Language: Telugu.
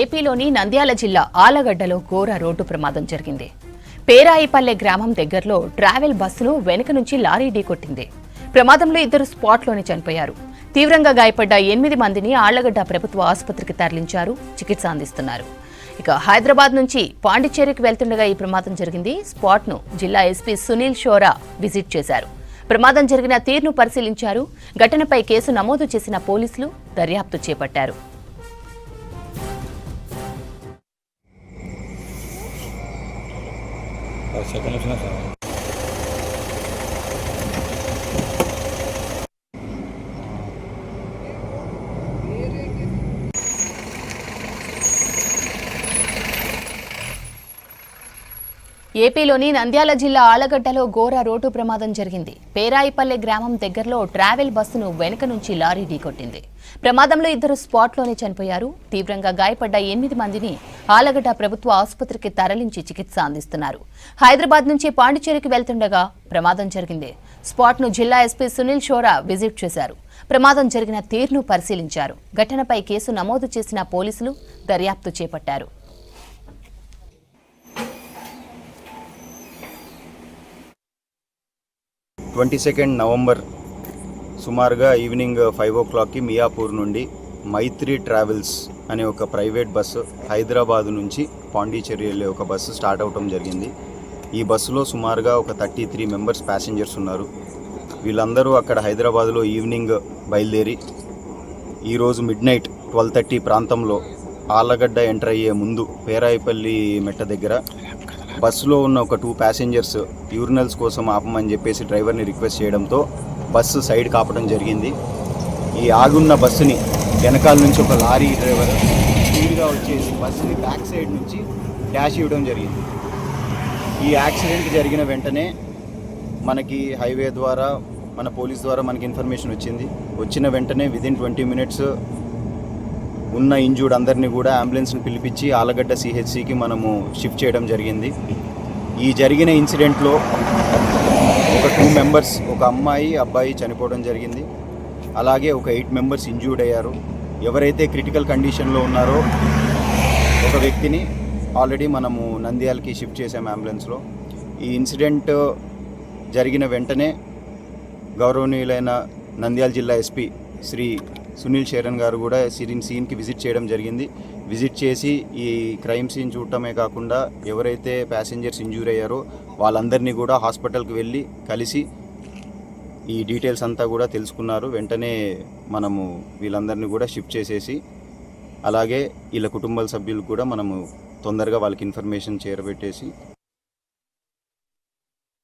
ఏపీలోని నంద్యాల జిల్లా ఆలగడ్డలో ఘోర రోడ్డు ప్రమాదం జరిగింది. పేరాయిపల్లె గ్రామం దగ్గరలో ట్రావెల్ బస్సును వెనుక నుంచి లారీ ఢీకొట్టింది. ప్రమాదంలో ఇద్దరు స్పాట్లోనే చనిపోయారు. తీవ్రంగా గాయపడ్డ ఎనిమిది మందిని ఆళ్ళగడ్డ ప్రభుత్వ ఆసుపత్రికి తరలించారు చికిత్స అందిస్తున్నారు. ఇక హైదరాబాద్ నుంచి పాండిచ్చేరికి వెళ్తుండగా ఈ ప్రమాదం జరిగింది. స్పాట్ను జిల్లా ఎస్పీ సునీల్ షోరా విజిట్ చేశారు. ప్రమాదం జరిగిన తీరును పరిశీలించారు. ఘటనపై కేసు నమోదు చేసిన పోలీసులు దర్యాప్తు చేపట్టారు. సెకండ్ వచ్చినా సార్ ఏపీలోని నంద్యాల జిల్లా ఆలగడ్డలో ఘోర రోడ్డు ప్రమాదం జరిగింది. పేరాయిపల్లె గ్రామం దగ్గరలో ట్రావెల్ బస్సును వెనుక నుంచి లారీ ఢీకొట్టింది. ప్రమాదంలో ఇద్దరు స్పాట్లోనే చనిపోయారు. తీవ్రంగా గాయపడ్డ ఎనిమిది మందిని ఆలగడ్డ ప్రభుత్వ ఆసుపత్రికి తరలించి చికిత్స అందిస్తున్నారు. హైదరాబాద్ నుంచి పాండిచేరికి వెళ్తుండగా ప్రమాదం జరిగింది. స్పాట్ను జిల్లా ఎస్పీ సునీల్ షోరా విజిట్ చేశారు. ప్రమాదం జరిగిన తీరును పరిశీలించారు. ఘటనపై కేసు నమోదు చేసిన పోలీసులు దర్యాప్తు చేపట్టారు. ట్వంటీ సెకండ్ నవంబర్ సుమారుగా ఈవినింగ్ ఫైవ్ ఓ క్లాక్కి మియాపూర్ నుండి మైత్రి ట్రావెల్స్ అనే ఒక ప్రైవేట్ బస్సు హైదరాబాద్ నుంచి పాండిచేరి వెళ్ళే ఒక బస్సు స్టార్ట్ అవటం జరిగింది. ఈ బస్సులో సుమారుగా ఒక థర్టీ త్రీ మెంబర్స్ ప్యాసింజర్స్ ఉన్నారు. వీళ్ళందరూ అక్కడ హైదరాబాద్లో ఈవినింగ్ బయలుదేరి ఈరోజు మిడ్ నైట్ ట్వెల్వ్ థర్టీ ప్రాంతంలో ఆలగడ్డ ఎంటర్ అయ్యే ముందు పేరాయిపల్లి మెట్ట దగ్గర బస్సులో ఉన్న ఒక టూ ప్యాసింజర్స్ యూరినల్స్ కోసం ఆపమని చెప్పేసి డ్రైవర్ని రిక్వెస్ట్ చేయడంతో బస్సు సైడ్ కాపడం జరిగింది. ఈ ఆగున్న బస్సుని వెనకాల నుంచి ఒక లారీ డ్రైవర్ స్పీడ్గా వచ్చేసి బస్సుని బ్యాక్ సైడ్ నుంచి డాష్ ఇవ్వడం జరిగింది. ఈ యాక్సిడెంట్ జరిగిన వెంటనే మనకి హైవే ద్వారా మన పోలీస్ ద్వారా మనకి ఇన్ఫర్మేషన్ వచ్చింది. వచ్చిన వెంటనే విదిన్ ట్వంటీ మినిట్స్ ఉన్న ఇంజూర్డ్ అందరినీ కూడా అంబులెన్స్ని పిలిపించి ఆలగడ్డ సిహెచ్సికి మనము షిఫ్ట్ చేయడం జరిగింది. ఈ జరిగిన ఇన్సిడెంట్లో ఒక టూ మెంబర్స్ ఒక అమ్మాయి అబ్బాయి చనిపోవడం జరిగింది. అలాగే ఒక ఎయిట్ మెంబర్స్ ఇంజూర్డ్ అయ్యారు. ఎవరైతే క్రిటికల్ కండిషన్లో ఉన్నారో ఒక వ్యక్తిని ఆల్రెడీ మనము నంద్యాలకి షిఫ్ట్ చేసాము అంబులెన్స్లో. ఈ ఇన్సిడెంట్ జరిగిన వెంటనే గౌరవనీయులైన నంద్యాల జిల్లా ఎస్పీ శ్రీ సునీల్ శరణ్ గారు కూడా సీన్ సీన్కి విజిట్ చేయడం జరిగింది. విజిట్ చేసి ఈ క్రైమ్ సీన్ చూడటమే కాకుండా ఎవరైతే ప్యాసింజర్స్ ఇంజూర్ అయ్యారో వాళ్ళందరినీ కూడా హాస్పిటల్కి వెళ్ళి కలిసి ఈ డీటెయిల్స్ అంతా కూడా తెలుసుకున్నారు. వెంటనే మనము వీళ్ళందరినీ కూడా షిఫ్ట్ చేసేసి అలాగే వీళ్ళ కుటుంబ సభ్యులకు కూడా మనము తొందరగా వాళ్ళకి ఇన్ఫర్మేషన్ చేరబెట్టేసి